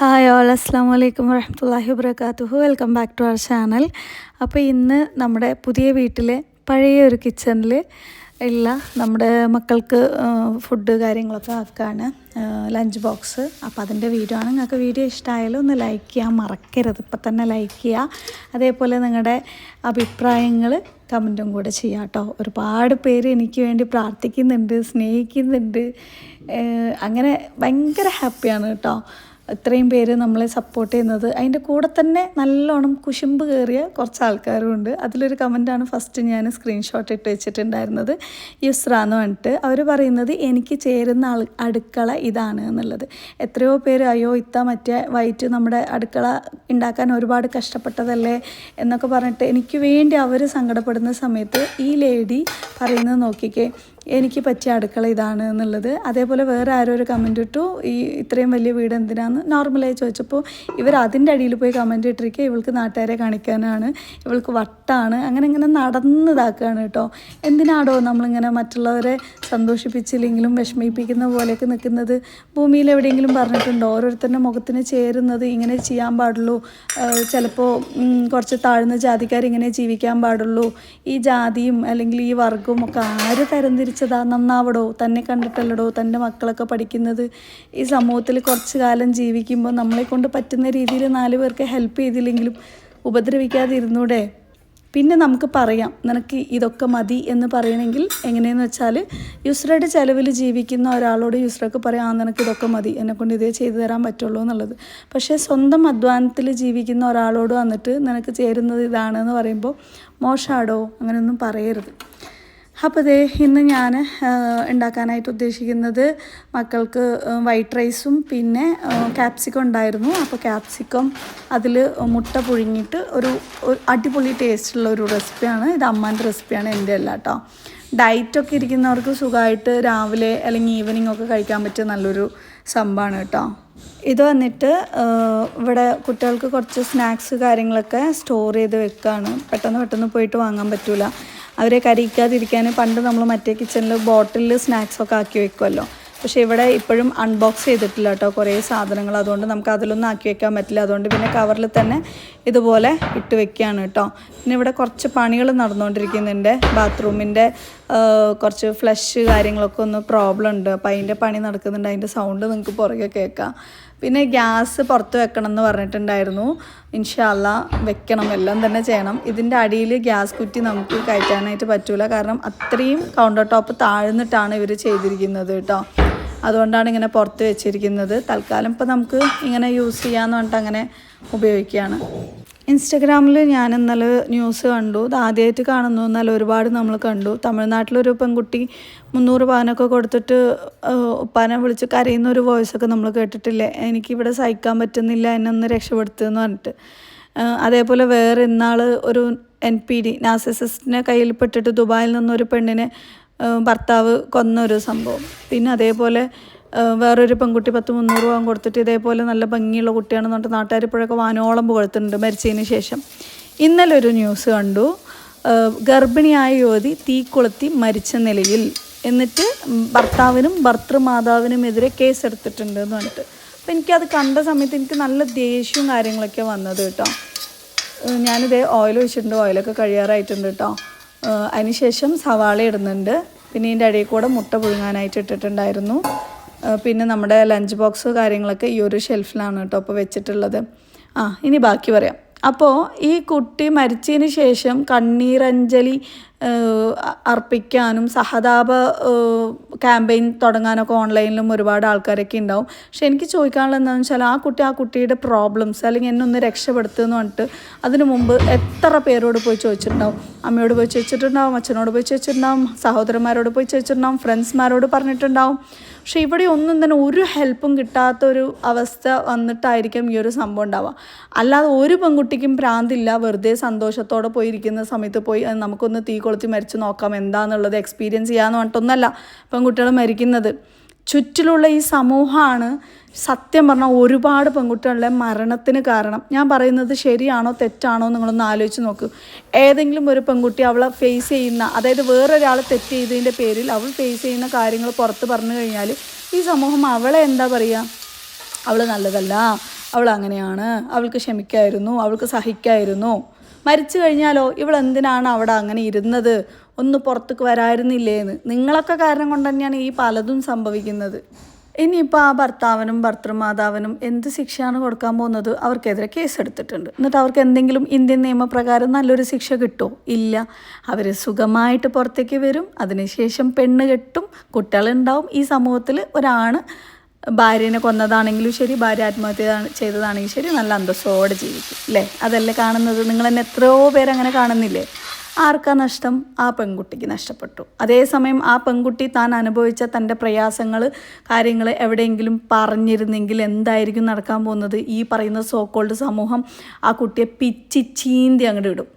Hi all അസ്സാം വലൈക്കും വരഹമുല്ലാഹി വബർക്കാത്തുഹു welcome back to our channel. അപ്പോൾ ഇന്ന് നമ്മുടെ പുതിയ വീട്ടിലെ പഴയ ഒരു കിച്ചണിൽ ഉള്ള നമ്മുടെ മക്കൾക്ക് ഫുഡ് കാര്യങ്ങളൊക്കെ ആക്കാണ് ലഞ്ച് ബോക്സ് അപ്പോൾ അതിന്റെ വീഡിയോ ആണ്. നിങ്ങൾക്ക് വീഡിയോ ഇഷ്ടമായാലും ഒന്ന് ലൈക്ക് ചെയ്യാൻ മറക്കരുത്. ഇപ്പം തന്നെ ലൈക്ക് ചെയ്യുക അതേപോലെ നിങ്ങളുടെ അഭിപ്രായങ്ങൾ കമന്റും കൂടെ ചെയ്യാം കേട്ടോ ഒരുപാട് പേര് എനിക്ക് വേണ്ടി പ്രാർത്ഥിക്കുന്നുണ്ട് സ്നേഹിക്കുന്നുണ്ട്. അങ്ങനെ ഭയങ്കര ഹാപ്പിയാണ് കേട്ടോ ഇത്രയും പേര് നമ്മളെ സപ്പോർട്ട് ചെയ്യുന്നത്. അതിന്റെ കൂടെ തന്നെ നല്ലോണം കുശുമ്പ് കയറിയ കുറച്ച് ആൾക്കാരും ഉണ്ട്. അതിലൊരു കമന്റാണ് ഫസ്റ്റ് ഞാൻ സ്ക്രീൻഷോട്ട് ഇട്ട് വെച്ചിട്ടുണ്ടായിരുന്നത്. യുസ്ര എന്ന് പറഞ്ഞിട്ട്. അവർ പറയുന്നത് എനിക്ക് ചേരുന്ന ആൾ അടുക്കള ഇതാണ് എന്നുള്ളത്. എത്രയോ പേര് അയ്യോ ഇത്ത മറ്റേ വൈറ്റ് നമ്മുടെ അടുക്കള ഉണ്ടാക്കാൻ ഒരുപാട് കഷ്ടപ്പെട്ടതല്ലേ എന്നൊക്കെ പറഞ്ഞിട്ട് എനിക്ക് വേണ്ടി അവർ സങ്കടപ്പെടുന്ന സമയത്ത് ഈ ലേഡി പറയുന്നത് നോക്കിക്കേ എനിക്ക് പറ്റിയ അടുക്കള ഇതാണ് എന്നുള്ളത്. അതേപോലെ വേറെ ആരോ ഒരു കമന്റ് ഇട്ടു ഈ ഇത്രയും വലിയ വീട് എന്തിനാന്ന്? നോർമലായി ചോദിച്ചപ്പോൾ ഇവർ അതിന്റെ അടിയിൽ പോയി കമന്റ് ഇട്ടിരിക്കുക ഇവൾക്ക് നാട്ടുകാരെ കാണിക്കാനാണ് ഇവൾക്ക് വട്ടാണ് അങ്ങനെ ഇങ്ങനെ നടന്നതാക്കുകയാണ് കേട്ടോ എന്തിനാടോ നമ്മളിങ്ങനെ മറ്റുള്ളവരെ സന്തോഷിപ്പിച്ചില്ലെങ്കിലും വിഷമിപ്പിക്കുന്ന പോലെയൊക്കെ നിൽക്കുന്നത്? ഭൂമിയിൽ എവിടെയെങ്കിലും പറഞ്ഞിട്ടുണ്ടോ? ഓരോരുത്തരുടെ മുഖത്തിന് ചേരുന്നത് ഇങ്ങനെ ചെയ്യാൻ പാടുള്ളൂ. ചിലപ്പോൾ കുറച്ച് താഴ്ന്ന ജാതിക്കാർ ഇങ്ങനെ ജീവിക്കാൻ പാടുള്ളൂ. ഈ ജാതിയും അല്ലെങ്കിൽ ഈ വർഗവും ഒക്കെ ആര് തരംതിരിച്ചതാ നന്നാവടോ തന്നെ കണ്ടിട്ടല്ലടോ തന്റെ മക്കളൊക്കെ പഠിക്കുന്നത്. ഈ സമൂഹത്തിൽ കുറച്ച് കാലം ജീവിക്കുമ്പോൾ നമ്മളെ കൊണ്ട് പറ്റുന്ന രീതിയിൽ നാല് പേർക്ക് ഹെൽപ്പ് ചെയ്തില്ലെങ്കിലും ഉപദ്രവിക്കാതിരുന്നൂടെ? പിന്നെ നമുക്ക് പറയാം നിനക്ക് ഇതൊക്കെ മതി എന്ന് പറയണമെങ്കിൽ എങ്ങനെയെന്ന് വെച്ചാൽ യുസ്രയുടെ ചിലവിൽ ജീവിക്കുന്ന ഒരാളോട് യുസ്രക്ക് പറയാം ആ നിനക്ക് ഇതൊക്കെ മതി എന്നെക്കൊണ്ട് ഇതേ ചെയ്തു തരാൻ പറ്റുള്ളൂ എന്നുള്ളത്. പക്ഷേ സ്വന്തം അധ്വാനത്തിൽ ജീവിക്കുന്ന ഒരാളോട് വന്നിട്ട് നിനക്ക് ചേരുന്നത് ഇതാണെന്ന് പറയുമ്പോൾ മോശമാടോ അങ്ങനെയൊന്നും പറയരുത്. അപ്പോൾ ഇതേ ഇന്ന് ഞാൻ ഉണ്ടാക്കാനായിട്ട് ഉദ്ദേശിക്കുന്നത് മക്കൾക്ക് വൈറ്റ് റൈസും പിന്നെ ക്യാപ്സിക്കം ഉണ്ടായിരുന്നു. അപ്പോൾ ക്യാപ്സിക്കം അതിൽ മുട്ട പുഴുങ്ങിയിട്ട് ഒരു അടിപൊളി ടേസ്റ്റുള്ള ഒരു റെസിപ്പിയാണ് ഇത് അമ്മാന്റെ റെസിപ്പിയാണ് എന്റെ അല്ല കേട്ടോ. ഡയറ്റൊക്കെ ഇരിക്കുന്നവർക്ക് സുഖമായിട്ട് രാവിലെ അല്ലെങ്കിൽ ഈവനിങ് ഒക്കെ കഴിക്കാൻ പറ്റിയ നല്ലൊരു സംഭവമാണ് കേട്ടോ. ഇത് വന്നിട്ട് ഇവിടെ കുട്ടികൾക്ക് കുറച്ച് സ്നാക്സ് കാര്യങ്ങളൊക്കെ സ്റ്റോർ ചെയ്ത് വെക്കുകയാണ് പെട്ടെന്ന് പെട്ടെന്ന് പോയിട്ട് വാങ്ങാൻ പറ്റില്ല അവരെ കരയിക്കാതിരിക്കാൻ പണ്ട് നമ്മൾ മറ്റേ കിച്ചണിൽ ബോട്ടിലിൽ സ്നാക്സൊക്കെ ആക്കി വെക്കുമല്ലോ പക്ഷേ ഇവിടെ ഇപ്പോഴും അൺബോക്സ് ചെയ്തിട്ടില്ല കേട്ടോ. കുറേ സാധനങ്ങൾ അതുകൊണ്ട് നമുക്ക് അതിലൊന്നും ആക്കി വെക്കാൻ പറ്റില്ല. അതുകൊണ്ട് പിന്നെ കവറിൽ തന്നെ ഇതുപോലെ ഇട്ട് വെക്കുകയാണ് കേട്ടോ. പിന്നെ ഇവിടെ കുറച്ച് പണികൾ നടന്നുകൊണ്ടിരിക്കുന്നുണ്ട്. ബാത്റൂമിന്റെ കുറച്ച് ഫ്ലഷ് കാര്യങ്ങളൊക്കെ ഒന്ന് പ്രോബ്ലം ഉണ്ട്. അപ്പോൾ അതിന്റെ പണി നടക്കുന്നുണ്ട്. അതിന്റെ സൗണ്ട് നിങ്ങൾക്ക് പുറകെ കേൾക്കാം. പിന്നെ ഗ്യാസ് പുറത്ത് വെക്കണം എന്ന് പറഞ്ഞിട്ടുണ്ടായിരുന്നു. ഇൻഷാല്ല വെക്കണം എല്ലാം തന്നെ ചെയ്യണം. ഇതിന്റെ അടിയിൽ ഗ്യാസ് കുറ്റി നമുക്ക് കയറ്റാനായിട്ട് പറ്റൂല. കാരണം അത്രയും കൗണ്ടർ ടോപ്പ് താഴ്ന്നിട്ടാണ് ഇവർ ചെയ്തിരിക്കുന്നത് കേട്ടോ. അതുകൊണ്ടാണ് ഇങ്ങനെ പുറത്ത് വെച്ചിരിക്കുന്നത്. തൽക്കാലം ഇപ്പോൾ നമുക്ക് ഇങ്ങനെ യൂസ് ചെയ്യാമെന്ന് പറഞ്ഞിട്ട് അങ്ങനെ ഉപയോഗിക്കുകയാണ്. ഇൻസ്റ്റഗ്രാമിൽ ഞാൻ ഇന്നലെ ന്യൂസ് കണ്ടു. ഇത് ആദ്യമായിട്ട് കാണുന്നു എന്നാൽ ഒരുപാട് നമ്മൾ കണ്ടു. തമിഴ്നാട്ടിലൊരു പെൺകുട്ടി മുന്നൂറ് പവനൊക്കെ കൊടുത്തിട്ട് ഉപ്പാനെ വിളിച്ച് കരയുന്ന ഒരു വോയിസ് ഒക്കെ നമ്മൾ കേട്ടിട്ടില്ലേ? എനിക്കിവിടെ സഹിക്കാൻ പറ്റുന്നില്ല എന്നൊന്ന് രക്ഷപ്പെടുത്തുമെന്ന് പറഞ്ഞിട്ട്. അതേപോലെ വേറെ ഇന്നാൾ ഒരു എൻ പി ഡി നാസിസിസ്റ്റിനെ കയ്യിൽ പെട്ടിട്ട് ദുബായിൽ നിന്നൊരു പെണ്ണിനെ ഭർത്താവ് കൊന്നൊരു സംഭവം. പിന്നെ അതേപോലെ വേറൊരു പെൺകുട്ടി പത്ത് മുന്നൂറ് രൂപ കൊടുത്തിട്ട് ഇതേപോലെ നല്ല ഭംഗിയുള്ള കുട്ടിയാണെന്ന് പറഞ്ഞിട്ട് നാട്ടുകാർ ഇപ്പോഴൊക്കെ വാനോളം പുകഴ്ത്തുന്നുണ്ട് മരിച്ചതിന് ശേഷം. ഇന്നലെ ഒരു ന്യൂസ് കണ്ടു. ഗർഭിണിയായ യുവതി തീ കൊളുത്തി മരിച്ച നിലയിൽ എന്നിട്ട് ഭർത്താവിനും ഭർത്തൃമാതാവിനുമെതിരെ കേസെടുത്തിട്ടുണ്ട് എന്ന് പറഞ്ഞിട്ട്. അപ്പോൾ എനിക്കത് കണ്ട സമയത്ത് എനിക്ക് നല്ല ദേഷ്യവും കാര്യങ്ങളൊക്കെ വന്നത് കേട്ടോ. ഞാനിതേ ഓയിൽ ഒഴിച്ചിട്ടുണ്ട്. ഓയിലൊക്കെ കഴിയാറായിട്ടുണ്ട് കേട്ടോ. അതിനുശേഷം സവാള ഇടുന്നുണ്ട്. പിന്നെ ഇതിന്റെ അടിയിൽ കൂടെ മുട്ട പുഴുങ്ങാനായിട്ട് ഇട്ടിട്ടുണ്ടായിരുന്നു. പിന്നെ നമ്മുടെ ലഞ്ച് ബോക്സ് കാര്യങ്ങളൊക്കെ ഈ ഒരു ഷെൽഫിലാണ് കേട്ടോ അപ്പോൾ വെച്ചിട്ടുള്ളത്. ആ ഇനി ബാക്കി പറയാം. അപ്പോൾ ഈ കുട്ടി മരിച്ചതിന് ശേഷം കണ്ണീരഞ്ജലി അർപ്പിക്കാനും സഹതാപ ക്യാമ്പയിൻ തുടങ്ങാനൊക്കെ ഓൺലൈനിലും ഒരുപാട് ആൾക്കാരൊക്കെ ഉണ്ടാവും. പക്ഷെ എനിക്ക് ചോദിക്കാനുള്ള എന്താണെന്ന് വെച്ചാൽ ആ കുട്ടി ആ കുട്ടിയുടെ പ്രോബ്ലംസ് അല്ലെങ്കിൽ എന്നെ ഒന്ന് രക്ഷപ്പെടുത്തുമെന്ന് പറഞ്ഞിട്ട് അതിനു മുമ്പ് എത്ര പേരോട് പോയി ചോദിച്ചിട്ടുണ്ടാവും? അമ്മയോട് പോയി ചോദിച്ചിട്ടുണ്ടാവും അച്ഛനോട് പോയി ചോദിച്ചിട്ടുണ്ടാവും സഹോദരന്മാരോട് പോയി ചോദിച്ചിട്ടുണ്ടാവും ഫ്രണ്ട്സ്മാരോട് പറഞ്ഞിട്ടുണ്ടാവും. പക്ഷെ ഇവിടെ ഒന്നും തന്നെ ഒരു ഹെൽപ്പും കിട്ടാത്തൊരു അവസ്ഥ വന്നിട്ടായിരിക്കും ഈ ഒരു സംഭവം ഉണ്ടാവുക. അല്ലാതെ ഒരു പെൺകുട്ടിക്കും പ്രാന്തില്ല വെറുതെ സന്തോഷത്തോടെ പോയിരിക്കുന്ന സമയത്ത് പോയി നമുക്കൊന്ന് തീ കൊളുത്തി മരിച്ചു നോക്കാം എന്താണെന്നുള്ളത് എക്സ്പീരിയൻസ് ചെയ്യാന്ന് പറഞ്ഞിട്ടൊന്നല്ല പെൺകുട്ടികൾ മരിക്കുന്നത്. ചുറ്റിലുള്ള ഈ സമൂഹമാണ് സത്യം പറഞ്ഞാൽ ഒരുപാട് പെൺകുട്ടികളുടെ മരണത്തിന് കാരണം. ഞാൻ പറയുന്നത് ശരിയാണോ തെറ്റാണോ നിങ്ങളൊന്ന് ആലോചിച്ച് നോക്കൂ. ഏതെങ്കിലും ഒരു പെൺകുട്ടി അവളെ ഫേസ് ചെയ്യുന്ന അതായത് വേറൊരാൾ തെറ്റ് ചെയ്തതിന്റെ പേരിൽ അവൾ ഫേസ് ചെയ്യുന്ന കാര്യങ്ങൾ പുറത്ത് പറഞ്ഞു കഴിഞ്ഞാൽ ഈ സമൂഹം അവളെ എന്താ പറയുക അവൾ നല്ലതല്ല അവൾ അങ്ങനെയാണ് അവൾക്ക് ക്ഷമിക്കായിരുന്നു അവൾക്ക് സഹിക്കായിരുന്നു. മരിച്ചു കഴിഞ്ഞാലോ ഇവളെന്തിനാണ് അവിടെ അങ്ങനെ ഇരുന്നത്? ഒന്ന് പുറത്തേക്ക് വരായിരുന്നില്ലേന്ന് നിങ്ങളൊക്കെ കാരണം കൊണ്ട് തന്നെയാണ് ഈ പലതും സംഭവിക്കുന്നത്. ഇനിയിപ്പോൾ ആ ഭർത്താവിനും ഭർത്തൃമാതാവിനും എന്ത് ശിക്ഷയാണ് കൊടുക്കാൻ പോകുന്നത്? അവർക്കെതിരെ കേസ് എടുത്തിട്ടുണ്ട് എന്നിട്ട് അവർക്ക് എന്തെങ്കിലും ഇന്ത്യൻ നിയമപ്രകാരം നല്ലൊരു ശിക്ഷ കിട്ടുമോ ഇല്ല. അവർ സുഖമായിട്ട് പുറത്തേക്ക് വരും. അതിനുശേഷം പെണ്ണ് കെട്ടും. കുട്ടികളുണ്ടാവും. ഈ സമൂഹത്തിൽ ഒരാണ് ഭാര്യനെ കൊന്നതാണെങ്കിലും ശരി ഭാര്യ ആത്മഹത്യ ചെയ്തതാണെങ്കിലും ശരി നല്ല അന്തസ്സോടെ ജീവിക്കും അല്ലേ? അതല്ലേ കാണുന്നത്? നിങ്ങൾ തന്നെ എത്രയോ പേരങ്ങനെ കാണുന്നില്ലേ? ആർക്കാ നഷ്ടം? ആ പെൺകുട്ടിക്ക് നഷ്ടപ്പെട്ടു. അതേസമയം ആ പെൺകുട്ടി താൻ അനുഭവിച്ച തന്റെ പ്രയാസങ്ങൾ കാര്യങ്ങൾ എവിടെയെങ്കിലും പറഞ്ഞിരുന്നെങ്കിൽ എന്തായിരിക്കും നടക്കാൻ പോകുന്നത്? ഈ പറയുന്ന സോക്കോൾഡ് സമൂഹം ആ കുട്ടിയെ പിച്ചി ചീന്തി അങ്ങോട്ട് ഇടും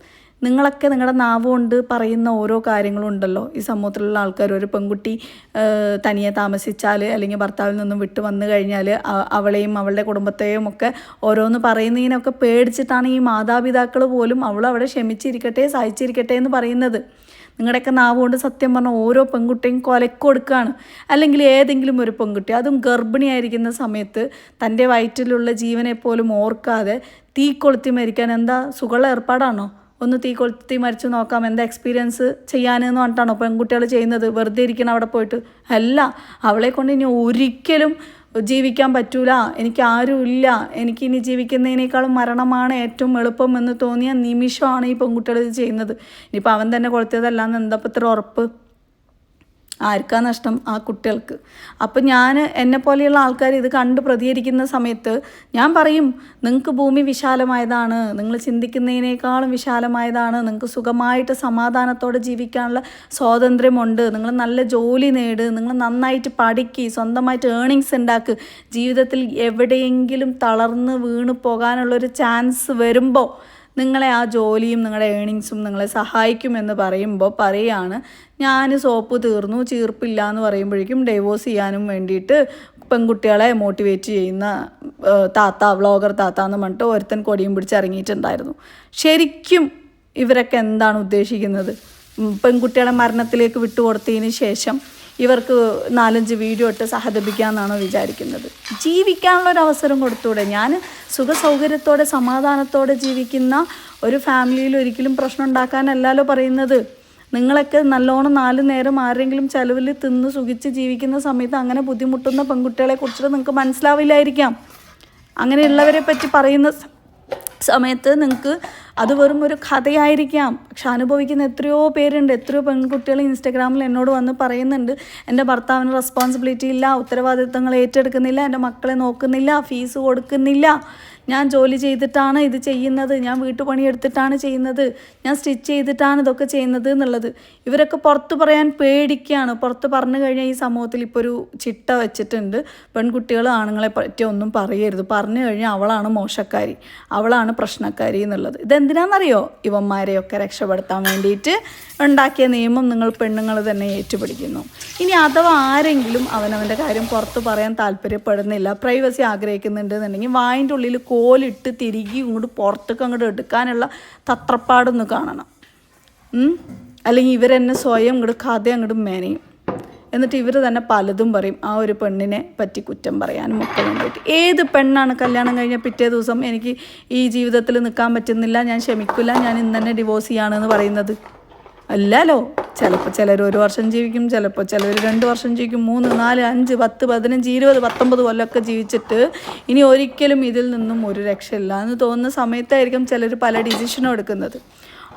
നിങ്ങളൊക്കെ നിങ്ങളുടെ നാവ് കൊണ്ട് പറയുന്ന ഓരോ കാര്യങ്ങളും ഉണ്ടല്ലോ. ഈ സമൂഹത്തിലുള്ള ആൾക്കാർ ഒരു പെൺകുട്ടി തനിയെ താമസിച്ചാൽ അല്ലെങ്കിൽ ഭർത്താവിൽ നിന്നും വിട്ട് വന്നു കഴിഞ്ഞാൽ അവളെയും അവളുടെ കുടുംബത്തെയും ഒക്കെ ഓരോന്ന് പറയുന്നതിനൊക്കെ പേടിച്ചിട്ടാണ് ഈ മാതാപിതാക്കൾ പോലും അവൾ അവിടെ ക്ഷമിച്ചിരിക്കട്ടെ സഹിച്ചിരിക്കട്ടെ എന്ന് പറയുന്നത്. നിങ്ങളുടെയൊക്കെ നാവ് കൊണ്ട് സത്യം പറഞ്ഞാൽ ഓരോ പെൺകുട്ടിയും കൊലക്കൊടുക്കുകയാണ് അല്ലെങ്കിൽ ഏതെങ്കിലും ഒരു പെൺകുട്ടി അതും ഗർഭിണിയായിരിക്കുന്ന സമയത്ത് തന്റെ വയറ്റിലുള്ള ജീവനെ പോലും ഓർക്കാതെ തീ കൊളുത്തി മരിക്കാൻ എന്താ സുഖമുള്ള ഏർപ്പാടാണോ? ഒന്ന് തീ കൊളുത്തി മരിച്ചു നോക്കാം. എന്താ എക്സ്പീരിയൻസ് ചെയ്യാനെന്ന് പറഞ്ഞിട്ടാണോ പെൺകുട്ടികൾ ചെയ്യുന്നത്? വെറുതെ ഇരിക്കണം അവിടെ പോയിട്ട്? അല്ല. അവളെ കൊണ്ട് ഇനി ഒരിക്കലും ജീവിക്കാൻ പറ്റൂല. എനിക്ക് ആരും ഇല്ല. എനിക്ക് ഇനി ജീവിക്കുന്നതിനേക്കാളും മരണമാണ് ഏറ്റവും എളുപ്പം എന്ന് തോന്നിയ നിമിഷമാണ് ഈ പെൺകുട്ടികൾ ഇത് ചെയ്യുന്നത്. ഇനിയിപ്പോൾ അവൻ തന്നെ കൊളുത്തിയതല്ലാന്ന് എന്താ ഇത്ര ഉറപ്പ്? ആർക്കാ നഷ്ടം? ആ കുട്ടികൾക്ക്. അപ്പം ഞാൻ എന്നെ പോലെയുള്ള ആൾക്കാർ ഇത് കണ്ട് പ്രതികരിക്കുന്ന സമയത്ത് ഞാൻ പറയും നിങ്ങൾക്ക് ഭൂമി വിശാലമായതാണ്. നിങ്ങൾ ചിന്തിക്കുന്നതിനേക്കാളും വിശാലമായതാണ്. നിങ്ങൾക്ക് സുഖമായിട്ട് സമാധാനത്തോടെ ജീവിക്കാനുള്ള സ്വാതന്ത്ര്യമുണ്ട്. നിങ്ങൾ നല്ല ജോലി നേട്. നിങ്ങൾ നന്നായിട്ട് പഠിക്ക്. സ്വന്തമായിട്ട് ഏണിങ്സ് ഉണ്ടാക്ക്. ജീവിതത്തിൽ എവിടെയെങ്കിലും തളർന്ന് വീണ് പോകാനുള്ളൊരു ചാൻസ് വരുമ്പോൾ നിങ്ങളെ ആ ജോലിയും നിങ്ങളുടെ ഏണിങ്സും നിങ്ങളെ സഹായിക്കുമെന്ന് പറയുമ്പോൾ പറയാണ് ഞാൻ സോപ്പ് തീർന്നു ചീർപ്പില്ല എന്ന് പറയുമ്പോഴേക്കും ഡൈവോഴ്സ് ചെയ്യാനും വേണ്ടിയിട്ട് പെൺകുട്ടികളെ മോട്ടിവേറ്റ് ചെയ്യുന്ന താത്ത വ്ളോഗർ താത്ത എന്ന് പറഞ്ഞിട്ട് ഒരുത്തൻ കൊടിയും പിടിച്ച് ഇറങ്ങിയിട്ടുണ്ടായിരുന്നു. ശരിക്കും ഇവരൊക്കെ എന്താണ് ഉദ്ദേശിക്കുന്നത്? പെൺകുട്ടികളെ മരണത്തിലേക്ക് വിട്ടുകൊടുത്തതിന് ശേഷം ഇവർക്ക് നാലഞ്ച് വീഡിയോ ഇട്ട് സഹതപിക്കാമെന്നാണോ വിചാരിക്കുന്നത്. ജീവിക്കാനുള്ള ഒരു അവസരം കൊടുത്തൂടെ? ഞാൻ സുഖസൗകര്യത്തോടെ സമാധാനത്തോടെ ജീവിക്കുന്ന ഒരു ഫാമിലിയിൽ ഒരിക്കലും പ്രശ്നം ഉണ്ടാക്കാനല്ലല്ലോ പറയുന്നത്. നിങ്ങളൊക്കെ നല്ലോണം നാല് നേരം ആരെങ്കിലും ചെലവിൽ തിന്ന് സുഖിച്ച് ജീവിക്കുന്ന സമയത്ത് അങ്ങനെ ബുദ്ധിമുട്ടുന്ന പെൺകുട്ടികളെ കുറിച്ചിട്ട് നിങ്ങൾക്ക് മനസ്സിലാവില്ലായിരിക്കാം. അങ്ങനെയുള്ളവരെ പറ്റി പറയുന്ന സമയത്ത് നിങ്ങൾക്ക് അത് വെറും ഒരു കഥയായിരിക്കാം. പക്ഷെ അനുഭവിക്കുന്ന എത്രയോ പേരുണ്ട്. എത്രയോ പെൺകുട്ടികൾ ഇൻസ്റ്റഗ്രാമിൽ എന്നോട് വന്ന് പറയുന്നുണ്ട്. എന്റെ ഭർത്താവിന് റെസ്പോൺസിബിലിറ്റി ഇല്ല. ഉത്തരവാദിത്തങ്ങൾ ഏറ്റെടുക്കുന്നില്ല. എന്റെ മക്കളെ നോക്കുന്നില്ല. ഫീസ് കൊടുക്കുന്നില്ല. ഞാൻ ജോലി ചെയ്തിട്ടാണ് ഇത് ചെയ്യുന്നത് ഞാൻ വീട്ടുപണിയെടുത്തിട്ടാണ് ചെയ്യുന്നത് ഞാൻ സ്റ്റിച്ച് ചെയ്തിട്ടാണ് ഇതൊക്കെ ചെയ്യുന്നത് എന്നുള്ളത്. ഇവരൊക്കെ പുറത്ത് പറയാൻ പേടിക്കുകയാണ് പുറത്ത് പറഞ്ഞു കഴിഞ്ഞാൽ ഈ സമൂഹത്തിൽ ഇപ്പോൾ ഒരു ചിട്ട വെച്ചിട്ടുണ്ട്. പെൺകുട്ടികൾ ആണുങ്ങളെ പറ്റി ഒന്നും പറയരുത്. പറഞ്ഞു കഴിഞ്ഞാൽ അവളാണ് മോശക്കാരി അവളാണ് പ്രശ്നക്കാരി എന്നുള്ളത്. ഇതെന്തിനാണെന്നറിയോ ഇവന്മാരെയൊക്കെ രക്ഷപ്പെടുത്താൻ വേണ്ടിയിട്ട് ഉണ്ടാക്കിയ നിയമം നിങ്ങൾ പെണ്ണുങ്ങൾ തന്നെ ഏറ്റുപിടിക്കുന്നു. ഇനി അഥവാ ആരെങ്കിലും അവനവന്റെ കാര്യം പുറത്ത് പറയാൻ താല്പര്യപ്പെടുന്നില്ല പ്രൈവസി ആഗ്രഹിക്കുന്നുണ്ട് എന്നുണ്ടെങ്കിൽ വായിന്റെ ഉള്ളിൽ കോലിട്ട് തിരികെ ഇങ്ങോട്ട് പുറത്തേക്ക് അങ്ങോട്ട് എടുക്കാനുള്ള തത്രപ്പാടൊന്ന് കാണണം? അല്ലെങ്കിൽ ഇവരെന്നെ സ്വയം ഇങ്ങോട്ട് കഥ അങ്ങോട്ട് മേനയും. എന്നിട്ട് ഇവർ തന്നെ പലതും പറയും. ആ ഒരു പെണ്ണിനെ പറ്റി കുറ്റം പറയാനും ഒക്കെ വേണ്ടിയിട്ട്. ഏത് പെണ്ണാണ് കല്യാണം കഴിഞ്ഞ പിറ്റേ ദിവസം എനിക്ക് ഈ ജീവിതത്തിൽ നിൽക്കാൻ പറ്റുന്നില്ല ഞാൻ ക്ഷമിക്കില്ല ഞാൻ ഇന്ന് തന്നെ ഡിവോഴ്സ് ചെയ്യാണെന്ന് പറയുന്നത്? അല്ലല്ലോ. ചിലപ്പോൾ ചിലർ ഒരു വർഷം ജീവിക്കും ചിലപ്പോൾ ചിലർ രണ്ട് വർഷം ജീവിക്കും മൂന്ന് നാല് അഞ്ച് പത്ത് പതിനഞ്ച് ഇരുപത് പത്തൊമ്പത് കൊല്ലമൊക്കെ ജീവിച്ചിട്ട് ഇനി ഒരിക്കലും ഇതിൽ നിന്നും ഒരു രക്ഷയില്ല എന്ന് തോന്നുന്ന സമയത്തായിരിക്കും ചിലർ പല ഡിസിഷനും എടുക്കുന്നത്.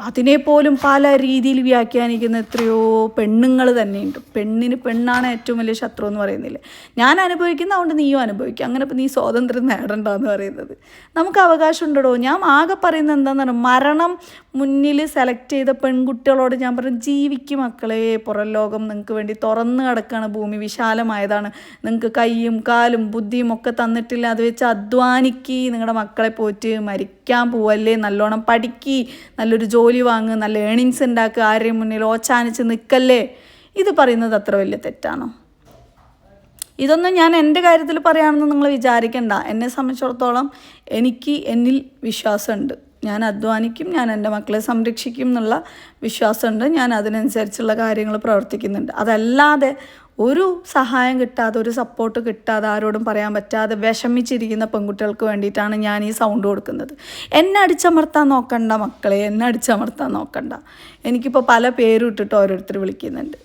അതിനെപ്പോലും പല രീതിയിൽ വ്യാഖ്യാനിക്കുന്ന എത്രയോ പെണ്ണുങ്ങൾ തന്നെയുണ്ട്. പെണ്ണിന് പെണ്ണാണ് ഏറ്റവും വലിയ ശത്രു എന്ന് പറയുന്നില്ലേ? ഞാൻ അനുഭവിക്കുന്ന അതുകൊണ്ട് നീയും അനുഭവിക്കും. അങ്ങനെ നീ സ്വാതന്ത്ര്യം നേടണ്ടെന്ന് പറയുന്നത്. നമുക്ക് അവകാശം ഉണ്ടോ ഞാൻ ആകെ പറയുന്നത് എന്താണെന്ന് പറഞ്ഞാൽ മരണം മുന്നിൽ സെലക്ട് ചെയ്ത പെൺകുട്ടികളോട് ഞാൻ പറഞ്ഞു ജീവിക്കും മക്കളെ പുറം ലോകം നിങ്ങൾക്ക് വേണ്ടി തുറന്നു കിടക്കുകയാണ് ഭൂമി വിശാലമായതാണ്. നിങ്ങൾക്ക് കൈയും കാലും ബുദ്ധിയും ഒക്കെ തന്നിട്ടില്ല അത് വെച്ച് അധ്വാനിക്കി. നിങ്ങളുടെ മക്കളെ പോയിട്ട് മരിക്കാൻ പോവല്ലേ നല്ലോണം പഠിക്കി. നല്ലൊരു ജോലി വാങ്ങ് നല്ല ഏണിങ്സ് ഉണ്ടാക്കുക ആരെയും മുന്നിൽ ഓച്ചാനിച്ച് നിൽക്കല്ലേ? ഇത് പറയുന്നത് അത്ര വലിയ തെറ്റാണോ? ഇതൊന്നും ഞാൻ എന്റെ കാര്യത്തിൽ പറയുകയാണെന്ന് നിങ്ങൾ വിചാരിക്കണ്ട. എന്നെ സംബന്ധിച്ചിടത്തോളം എനിക്ക് എന്നിൽ വിശ്വാസമുണ്ട്. ഞാൻ അധ്വാനിക്കും ഞാൻ എന്റെ മക്കളെ സംരക്ഷിക്കും എന്നുള്ള വിശ്വാസമുണ്ട്. ഞാൻ അതിനനുസരിച്ചുള്ള കാര്യങ്ങൾ പ്രവർത്തിക്കുന്നുണ്ട്. അതല്ലാതെ ഒരു സഹായം കിട്ടാതെ ഒരു സപ്പോർട്ട് കിട്ടാതെ ആരോടും പറയാൻ പറ്റാതെ വിഷമിച്ചിരിക്കുന്ന പെൺകുട്ടികൾക്ക് വേണ്ടിയിട്ടാണ് ഞാൻ ഈ സൗണ്ട് കൊടുക്കുന്നത്. എന്നെ അടിച്ചമർത്താൻ നോക്കണ്ട മക്കളെ എന്നെ അടിച്ചമർത്താൻ നോക്കണ്ട. എനിക്കിപ്പോൾ പല പേരും ഇട്ടിട്ട് ഓരോരുത്തർ വിളിക്കുന്നുണ്ട്.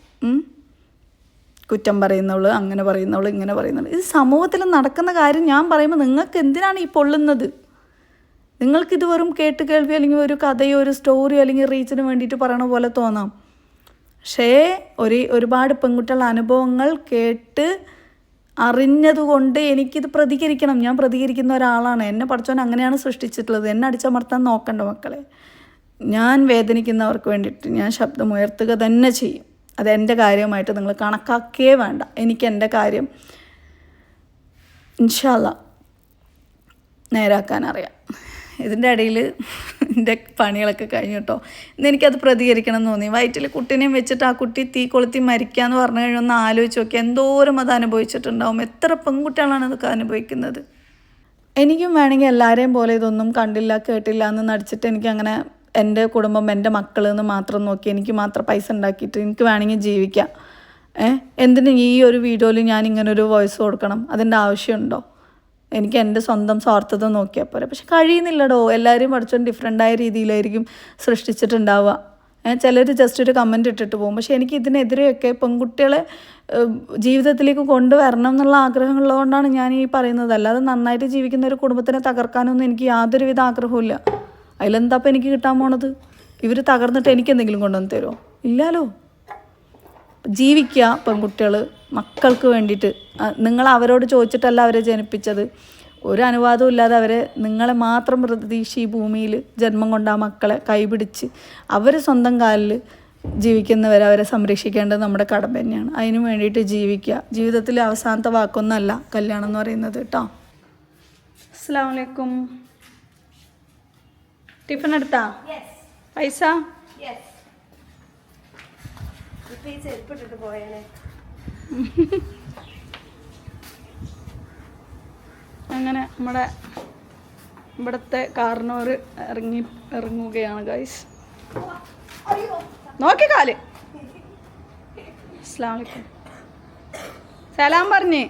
കുറ്റം പറയുന്നവൾ അങ്ങനെ പറയുന്നവൾ ഇങ്ങനെ പറയുന്നവൾ ഇത് സമൂഹത്തിൽ നടക്കുന്ന കാര്യം ഞാൻ പറയുമ്പോൾ നിങ്ങൾക്ക് എന്തിനാണ് ഈ പൊള്ളുന്നത്? നിങ്ങൾക്കിത് വെറും കേട്ട് കേൾവി അല്ലെങ്കിൽ ഒരു കഥയോ ഒരു സ്റ്റോറിയോ അല്ലെങ്കിൽ റീച്ചിന് വേണ്ടിയിട്ട് പറയണ പോലെ തോന്നാം. പക്ഷേ ഒരു ഒരുപാട് പെൺകുട്ടികളുടെ അനുഭവങ്ങൾ കേട്ട് അറിഞ്ഞതുകൊണ്ട് എനിക്കിത് പ്രതികരിക്കണം. ഞാൻ പ്രതികരിക്കുന്ന ഒരാളാണ്. എന്നെ പഠിച്ചവൻ അങ്ങനെയാണ് സൃഷ്ടിച്ചിട്ടുള്ളത്. എന്നെ അടിച്ചമർത്താൻ നോക്കണ്ട മക്കളെ. ഞാൻ വേദനിക്കുന്നവർക്ക് വേണ്ടിയിട്ട് ഞാൻ ശബ്ദമുയർത്തുക തന്നെ ചെയ്യും. അത് എന്റെ കാര്യമായിട്ട് നിങ്ങൾ കണക്കാക്കേ വേണ്ട. എനിക്ക് എന്റെ കാര്യം ഇൻഷാല്ല നേരാക്കാൻ അറിയാം. ഇതിന്റെ ഇടയിൽ എന്റെ പണികളൊക്കെ കഴിഞ്ഞു കേട്ടോ. ഇന്ന് എനിക്കത് പ്രതികരിക്കണം എന്ന് തോന്നി. വയറ്റിൽ കുട്ടീനെയും വെച്ചിട്ട് ആ കുട്ടി തീ കൊളുത്തി മരിക്കുക എന്ന് പറഞ്ഞു കഴിഞ്ഞാൽ ഒന്ന് ആലോചിച്ച് നോക്കി. എന്തോരം അത് അനുഭവിച്ചിട്ടുണ്ടാവും. എത്ര പെൺകുട്ടികളാണ് അതൊക്കെ അനുഭവിക്കുന്നത്? എനിക്കും വേണമെങ്കിൽ എല്ലാവരെയും പോലെ ഇതൊന്നും കണ്ടില്ല കേട്ടില്ല എന്ന് നടിച്ചിട്ട് എനിക്കങ്ങനെ എന്റെ കുടുംബം എന്റെ മക്കൾ എന്ന് മാത്രം നോക്കി എനിക്ക് മാത്രം പൈസ ഉണ്ടാക്കിയിട്ട് എനിക്ക് വേണമെങ്കിൽ ജീവിക്കാം. ഏഹ് എന്തിന് ഈ ഒരു വീഡിയോയിൽ ഞാൻ ഇങ്ങനൊരു വോയിസ് കൊടുക്കണം? അതിന്റെ ആവശ്യമുണ്ടോ? എനിക്ക് എന്റെ സ്വന്തം സ്വാർത്ഥത നോക്കിയാൽ പോരെ. പക്ഷെ കഴിയുന്നില്ലടോ. എല്ലാവരും പഠിച്ചോണ്ട് ഡിഫറെന്റായ രീതിയിലായിരിക്കും സൃഷ്ടിച്ചിട്ടുണ്ടാവുക. ചിലർ ജസ്റ്റ് ഒരു കമന്റ് ഇട്ടിട്ട് പോകും. പക്ഷെ എനിക്ക് ഇതിനെതിരെയൊക്കെ പെൺകുട്ടികളെ ജീവിതത്തിലേക്ക് കൊണ്ടുവരണം എന്നുള്ള ആഗ്രഹമുള്ളതുകൊണ്ടാണ് ഞാൻ ഈ പറയുന്നത്. അല്ലാതെ നന്നായിട്ട് ജീവിക്കുന്ന ഒരു കുടുംബത്തിനെ തകർക്കാനൊന്നും എനിക്ക് യാതൊരുവിധ ആഗ്രഹവും അതിലെന്താ ഇപ്പം എനിക്ക് കിട്ടാൻ പോണത്? ഇവർ തകർന്നിട്ട് എനിക്ക് എന്തെങ്കിലും കൊണ്ടുവന്ന് തരുമോ ഇല്ലാലോ. ജീവിക്കുക പെൺകുട്ടികൾ മക്കൾക്ക് വേണ്ടിയിട്ട്. നിങ്ങൾ അവരോട് ചോദിച്ചിട്ടല്ല അവരെ ജനിപ്പിച്ചത്. ഒരു അനുവാദവും ഇല്ലാതെ അവരെ നിങ്ങളെ മാത്രം പ്രതീക്ഷ ഈ ഭൂമിയിൽ ജന്മം കൊണ്ട് ആ മക്കളെ കൈപിടിച്ച് അവർ സ്വന്തം കാലിൽ ജീവിക്കുന്നവരെ അവരെ സംരക്ഷിക്കേണ്ടത് നമ്മുടെ കടമ തന്നെയാണ്. അതിനു വേണ്ടിയിട്ട് ജീവിക്കുക. ജീവിതത്തിലെ അവസാനത്തെ വാക്കൊന്നല്ല കല്യാണം എന്ന് പറയുന്നത് കേട്ടോ. അസ്സാം വലൈക്കും ടിഫിൻ എടുത്താ? പൈസ? ഇപ്പൊ ഈ ചെരുപ്പിട്ടിട്ട് പോയേനെ. അങ്ങനെ നമ്മുടെ ഇവിടത്തെ കാർണോർ ഇറങ്ങി ഇറങ്ങുകയാണ് ഗൈസ് നോക്കി കാൽ. അസ്സാം വലൈക്കും സലാം പറഞ്ഞേ.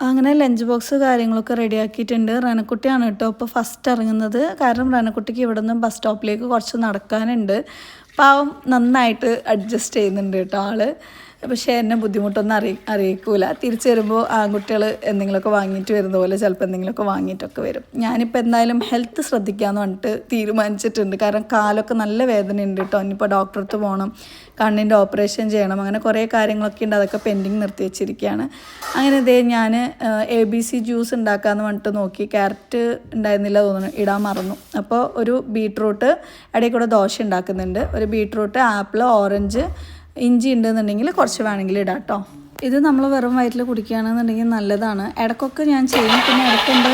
അങ്ങനെ ലഞ്ച് ബോക്സ് കാര്യങ്ങളൊക്കെ റെഡി ആക്കിയിട്ടുണ്ട് റനക്കുട്ടിയാണ് കേട്ടോ ഇപ്പോൾ ഫസ്റ്റ് ഇറങ്ങുന്നത്. കാരണം റനക്കുട്ടിക്ക് ഇവിടെ നിന്ന് ബസ് സ്റ്റോപ്പിലേക്ക് കുറച്ച് നടക്കാനുണ്ട്. പാവം നന്നായിട്ട് അഡ്ജസ്റ്റ് ചെയ്യുന്നുണ്ട് കേട്ടോ ആൾ. പക്ഷേ എന്നെ ബുദ്ധിമുട്ടൊന്നും അറി അറിയിക്കൂല. തിരിച്ചു വരുമ്പോൾ ആൺകുട്ടികൾ എന്തെങ്കിലുമൊക്കെ വാങ്ങിയിട്ട് വരുന്ന പോലെ ചിലപ്പോൾ എന്തെങ്കിലുമൊക്കെ വാങ്ങിയിട്ടൊക്കെ വരും. ഞാനിപ്പോൾ എന്തായാലും ഹെൽത്ത് ശ്രദ്ധിക്കാമെന്ന് പറഞ്ഞിട്ട് തീരുമാനിച്ചിട്ടുണ്ട്. കാരണം കാലൊക്കെ നല്ല വേദന ഉണ്ട് കേട്ടോ ഇനിയിപ്പോൾ ഡോക്ടറെ അടുത്ത് പോകണം കണ്ണിന്റെ ഓപ്പറേഷൻ ചെയ്യണം അങ്ങനെ കുറേ കാര്യങ്ങളൊക്കെ ഉണ്ട്. അതൊക്കെ പെൻഡിങ് നിർത്തി വെച്ചിരിക്കുകയാണ് അങ്ങനെ ഇതേ ഞാൻ എ ബി സി ജ്യൂസ് ഉണ്ടാക്കാമെന്ന് പറഞ്ഞിട്ട് നോക്കി. ക്യാരറ്റ് ഉണ്ടായിരുന്നില്ല തോന്നുന്നു. ഇടാൻ മറന്നു. അപ്പോൾ ഒരു ബീട്രൂട്ട് ഇടയിൽ കൂടെ ദോശ ഉണ്ടാക്കുന്നുണ്ട്. ഒരു ബീട്രൂട്ട് ആപ്പിൾ ഓറഞ്ച് ഇഞ്ചി ഉണ്ടെന്നുണ്ടെങ്കിൽ കുറച്ച് വേണമെങ്കിൽ ഇടാം കേട്ടോ. ഇത് നമ്മൾ വെറും വയറ്റിൽ കുടിക്കുകയാണെന്നുണ്ടെങ്കിൽ നല്ലതാണ്. ഇടക്കൊക്കെ ഞാൻ ചെയ്യും. പിന്നെ ഇടയ്ക്ക് എന്റെ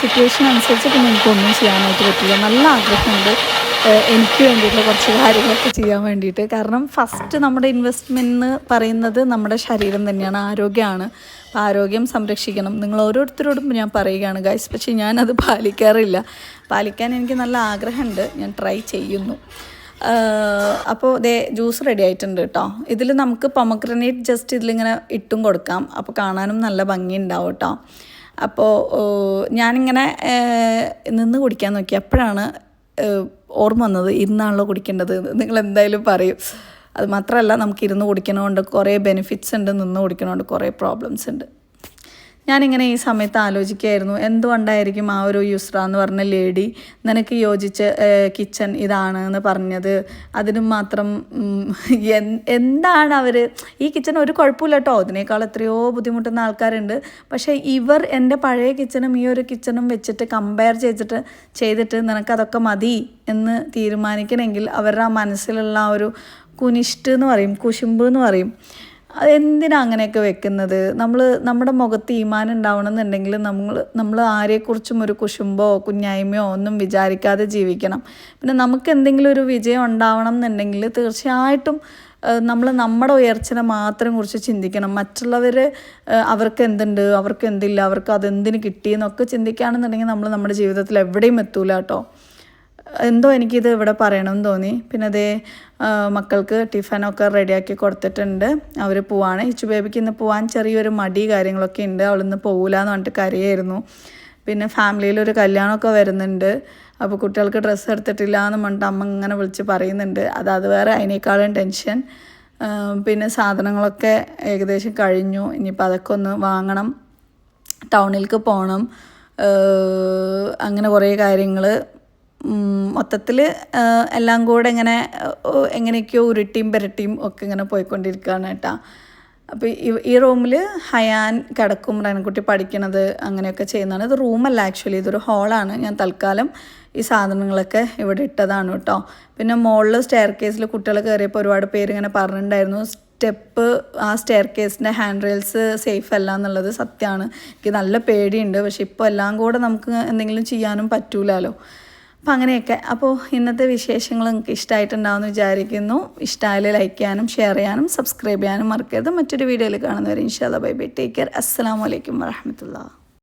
സിറ്റുവേഷൻ അനുസരിച്ച് പിന്നെ എനിക്കൊന്നും ചെയ്യാനായിട്ട് പറ്റില്ല. നല്ല ആഗ്രഹമുണ്ട്. എനിക്ക് വേണ്ടിയിട്ടുള്ള കുറച്ച് കാര്യങ്ങളൊക്കെ ചെയ്യാൻ വേണ്ടിയിട്ട്. കാരണം ഫസ്റ്റ് നമ്മുടെ ഇൻവെസ്റ്റ്മെന്റ് എന്ന് പറയുന്നത് നമ്മുടെ ശരീരം തന്നെയാണ് ആരോഗ്യമാണ്. അപ്പോൾ ആരോഗ്യം സംരക്ഷിക്കണം. നിങ്ങൾ ഓരോരുത്തരോടും ഞാൻ പറയുകയാണ് ഗൈസ് പക്ഷേ ഞാനത് പാലിക്കാറില്ല. പാലിക്കാൻ എനിക്ക് നല്ല ആഗ്രഹമുണ്ട്. ഞാൻ ട്രൈ ചെയ്യുന്നു. അപ്പോൾ ദേ ജ്യൂസ് റെഡി ആയിട്ടുണ്ട് കേട്ടോ ഇതിൽ നമുക്ക് പൊമഗ്രനേറ്റ് ജസ്റ്റ് ഇതിലിങ്ങനെ ഇട്ടും കൊടുക്കാം. അപ്പോൾ കാണാനും നല്ല ഭംഗി ഉണ്ടാവും കേട്ടോ അപ്പോൾ ഞാനിങ്ങനെ നിന്ന് കുടിക്കാൻ നോക്കി. അപ്പോഴാണ് ഓർമ്മ വന്നത് ഇന്നാണല്ലോ കുടിക്കേണ്ടത് നിങ്ങൾ എന്തായാലും പറയും. അത് മാത്രമല്ല നമുക്ക് ഇരുന്ന് കുടിക്കണതുകൊണ്ട് കുറേ ബെനിഫിറ്റ്സ് ഉണ്ട് നിന്ന് കുടിക്കണതുകൊണ്ട് കുറേ പ്രോബ്ലംസ് ഉണ്ട്. ഞാനിങ്ങനെ ഈ സമയത്ത് ആലോചിക്കുകയായിരുന്നു എന്തുകൊണ്ടായിരിക്കും ആ ഒരു യുസ്ര എന്ന് പറഞ്ഞ ലേഡി നിനക്ക് യോജിച്ച കിച്ചൺ ഇതാണ് എന്ന് പറഞ്ഞത്? അതിനും മാത്രം എന്താണ് അവർ ഈ കിച്ചൺ ഒരു കുഴപ്പമില്ല കേട്ടോ അതിനേക്കാൾ എത്രയോ ബുദ്ധിമുട്ടുന്ന ആൾക്കാരുണ്ട്. പക്ഷേ ഇവർ എന്റെ പഴയ കിച്ചണും ഈ ഒരു കിച്ചണും വെച്ചിട്ട് കമ്പയർ ചെയ്തിട്ട് ചെയ്തിട്ട് നിനക്കതൊക്കെ മതി എന്ന് തീരുമാനിക്കണമെങ്കിൽ അവരുടെ ആ മനസ്സിലുള്ള ആ ഒരു കുനിഷ്ട് എന്ന് പറയും കുശുമ്പ് എന്ന് പറയും. അതെന്തിനാ അങ്ങനെയൊക്കെ വെക്കുന്നത്? നമ്മൾ നമ്മുടെ മുഖത്ത് ഈമാൻ ഉണ്ടാവണമെന്നുണ്ടെങ്കിൽ നമ്മൾ നമ്മൾ ആരെക്കുറിച്ചും ഒരു കുശുമ്പോ കുഞ്ഞായ്മയോ ഒന്നും വിചാരിക്കാതെ ജീവിക്കണം. പിന്നെ നമുക്ക് എന്തെങ്കിലും ഒരു വിജയം ഉണ്ടാവണം എന്നുണ്ടെങ്കിൽ തീർച്ചയായിട്ടും നമ്മൾ നമ്മുടെ ഉയർച്ചനെ മാത്രം കുറിച്ച് ചിന്തിക്കണം. മറ്റുള്ളവർ അവർക്ക് എന്തുണ്ട്? അവർക്ക് എന്തില്ല? അവർക്ക് അതെന്തിന് കിട്ടിയെന്നൊക്കെ ചിന്തിക്കുകയാണെന്നുണ്ടെങ്കിൽ നമ്മൾ നമ്മുടെ ജീവിതത്തിൽ എവിടെയും എത്തൂല കേട്ടോ. എന്തോ എനിക്കിത് ഇവിടെ പറയണമെന്ന് തോന്നി. പിന്നെ അതേ മക്കൾക്ക് ടിഫനൊക്കെ റെഡിയാക്കി കൊടുത്തിട്ടുണ്ട്. അവർ പോവാണ്. ഇച്ചു ബേബിക്ക് ഇന്ന് പോവാൻ ചെറിയൊരു മടി കാര്യങ്ങളൊക്കെ ഉണ്ട്. അവളിന്ന് പോകില്ല എന്ന് പറഞ്ഞിട്ട് കരയായിരുന്നു. പിന്നെ ഫാമിലിയിൽ ഒരു കല്യാണമൊക്കെ വരുന്നുണ്ട്. അപ്പോൾ കുട്ടികൾക്ക് ഡ്രസ്സ് എടുത്തിട്ടില്ല എന്ന് പറഞ്ഞിട്ട് അമ്മ ഇങ്ങനെ വിളിച്ച് പറയുന്നുണ്ട്. അത് അത് വേറെ അതിനേക്കാളും ടെൻഷൻ. പിന്നെ സാധനങ്ങളൊക്കെ ഏകദേശം കഴിഞ്ഞു. ഇനിയിപ്പോൾ അതൊക്കെ ഒന്ന് വാങ്ങണം. ടൗണിലേക്ക് പോകണം അങ്ങനെ കുറേ കാര്യങ്ങൾ മൊത്തത്തിൽ എല്ലാം കൂടെ ഇങ്ങനെ എങ്ങനെയൊക്കെയോ ഉരുട്ടിയും പെരട്ടിയും ഒക്കെ ഇങ്ങനെ പോയിക്കൊണ്ടിരിക്കുകയാണ് കേട്ടോ. അപ്പോൾ ഈ റൂമിൽ ഹയാൻ കിടക്കും റനക്കുട്ടി പഠിക്കണത് അങ്ങനെയൊക്കെ ചെയ്യുന്നതാണ്. ഇത് റൂമല്ല ആക്ച്വലി ഇതൊരു ഹാളാണ്. ഞാൻ തൽക്കാലം ഈ സാധനങ്ങളൊക്കെ ഇവിടെ ഇട്ടതാണ് കേട്ടോ. പിന്നെ മുകളിൽ സ്റ്റെയർ കേസിൽ കുട്ടികൾ കയറിയപ്പോൾ ഒരുപാട് പേര് ഇങ്ങനെ പറഞ്ഞിട്ടുണ്ടായിരുന്നു സ്റ്റെപ്പ് ആ സ്റ്റെയർ കേസിന്റെ ഹാൻഡ് റെയിൽസ് സേഫ് അല്ല എന്നുള്ളത് സത്യമാണ്. എനിക്ക് നല്ല പേടിയുണ്ട് പക്ഷെ ഇപ്പോൾ എല്ലാം കൂടെ നമുക്ക് എന്തെങ്കിലും ചെയ്യാനും പറ്റൂലല്ലോ അപ്പം അങ്ങനെയൊക്കെ. അപ്പോൾ ഇന്നത്തെ വിശേഷങ്ങൾ നിങ്ങൾക്ക് ഇഷ്ടമായിട്ടുണ്ടാവുമെന്ന് വിചാരിക്കുന്നു. ഇഷ്ടമായാലും ലൈക്ക് ചെയ്യാനും ഷെയർ ചെയ്യാനും സബ്സ്ക്രൈബ് ചെയ്യാനും മറക്കരുത്. മറ്റൊരു വീഡിയോയിൽ കാണുന്നവരെ ഇൻഷാല്ല ബൈ ബൈ ടേക്ക് കെയർ അസ്സാം വലൈക്കും വരഹമത്തുള്ള